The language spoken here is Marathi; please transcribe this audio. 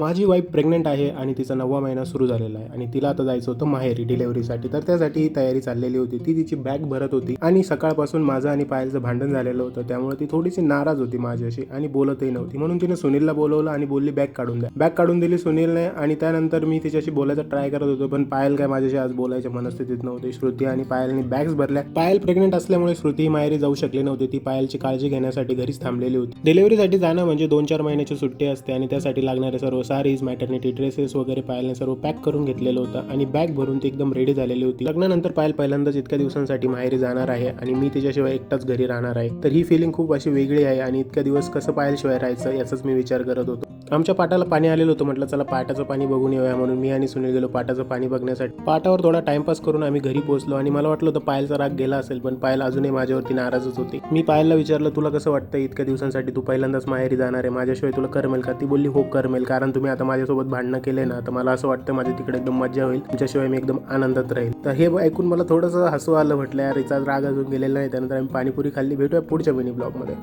माझी वाईफ प्रेग्नंट आहे आणि तिचा नववा महिना सुरू झालेला आहे. आणि तिला आता जायचं होतं माहेरी डिलेव्हरीसाठी तर त्यासाठी ही तयारी चाललेली होती. ती तिची बॅग भरत होती. आणि सकाळपासून माझं आणि पायलचं भांडण झालेलं होतं. त्यामुळे ती थोडीशी नाराज होती माझ्याशी आणि बोलतही नव्हती. म्हणून तिने सुनीलला बोलवलं आणि बोलली बॅग काढून द्या. बॅग काढून दिली सुनीलने आणि त्यानंतर मी तिच्याशी बोलायचा ट्राय करत होतो. पण पायल काय माझ्याशी आज बोलायच्या मनस्थितीत नव्हती. श्रुती आणि पायलने बॅग्स भरल्या. पायल प्रेग्नेंट असल्यामुळे श्रुती ही माहेरी जाऊ शकली नव्हती. ती पायलची काळजी घेण्यासाठी घरीच थांबलेली होती. डिलिव्हरीसाठी जाणं म्हणजे दोन चार महिन्याची सुट्टी असते आणि त्यासाठी लागणारे सर्व सारीज मॅटर्निटी ड्रेसेस वगैरे पायलने सर्व पॅक करून घेतलेलं होतं आणि बॅग भरून ती एकदम रेडी झालेली होती. लग्नानंतर पायल पहिल्यांदाच इतक्या दिवसांसाठी माहेरी जाणार आहे आणि मी तिच्याशिवाय एकटाच घरी राहणार आहे. तर ही फिलिंग खूप अशी वेगळी आहे आणि इतक्या दिवस कसं पायलशिवाय राहायचं याचाच मी विचार करत होतो. आमच्या पाटाला पाणी आलेलं होतं. म्हटलं चला पाटाचं पाणी बघून येऊया. म्हणून मी आणि सुनील गेलो पाटाचं पाणी बघण्यासाठी. पाटावर थोडा टाइमपास करून आम्ही घरी पोहोचलो आणि मला वाटलं होतं पायलचा राग गेला असेल पण पायल अजूनही माझ्यावरती नाराजच होती. मी पायलला विचारलं तुला कसं वाटतं इतक्या दिवसांसाठी तू पहिल्यांदाच माहेरी जाणार आहे? माझ्याशिवाय तुला करमेल का? ती बोलली हो करमेल. कारण तुम्ही आता माझ्यासोबत भांडणं केले ना तर मला असं वाटतं माझ्या तिकडे एकदम मजा होईल. तुमच्याशिवाय मी एकदम आनंदात राहील. तर हे ऐकून मला थोडंसं हसू आलं म्हटलं यार याचा राग अजून गेलेला नाही. त्यानंतर आम्ही पाणीपुरी खाल्ली. भेटूया पुढच्या मिनी ब्लॉगमध्ये.